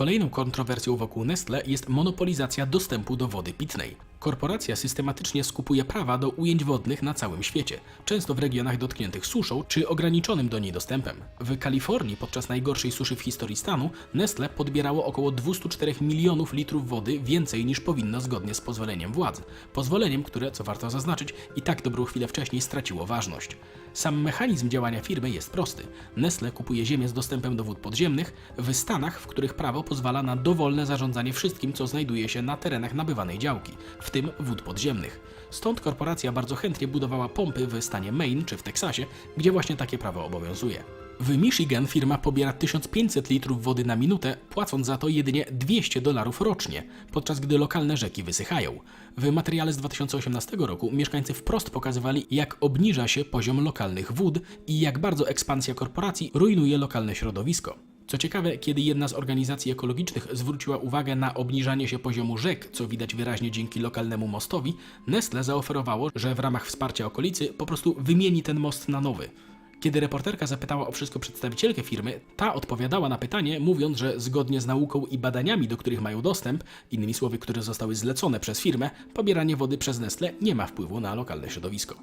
Kolejną kontrowersją wokół Nestle jest monopolizacja dostępu do wody pitnej. Korporacja systematycznie skupuje prawa do ujęć wodnych na całym świecie, często w regionach dotkniętych suszą czy ograniczonym do niej dostępem. W Kalifornii podczas najgorszej suszy w historii stanu Nestle podbierało około 204 milionów litrów wody więcej niż powinno zgodnie z pozwoleniem władz. Pozwoleniem, które, co warto zaznaczyć, i tak dobrą chwilę wcześniej straciło ważność. Sam mechanizm działania firmy jest prosty. Nestle kupuje ziemię z dostępem do wód podziemnych w stanach, w których prawo pozwala na dowolne zarządzanie wszystkim, co znajduje się na terenach nabywanej działki, w tym wód podziemnych. Stąd korporacja bardzo chętnie budowała pompy w stanie Maine czy w Teksasie, gdzie właśnie takie prawo obowiązuje. W Michigan firma pobiera 1500 litrów wody na minutę, płacąc za to jedynie 200 dolarów rocznie, podczas gdy lokalne rzeki wysychają. W materiale z 2018 roku mieszkańcy wprost pokazywali, jak obniża się poziom lokalnych wód i jak bardzo ekspansja korporacji rujnuje lokalne środowisko. Co ciekawe, kiedy jedna z organizacji ekologicznych zwróciła uwagę na obniżanie się poziomu rzek, co widać wyraźnie dzięki lokalnemu mostowi, Nestle zaoferowało, że w ramach wsparcia okolicy po prostu wymieni ten most na nowy. Kiedy reporterka zapytała o wszystko przedstawicielkę firmy, ta odpowiadała na pytanie, mówiąc, że zgodnie z nauką i badaniami, do których mają dostęp, innymi słowy, które zostały zlecone przez firmę, pobieranie wody przez Nestle nie ma wpływu na lokalne środowisko.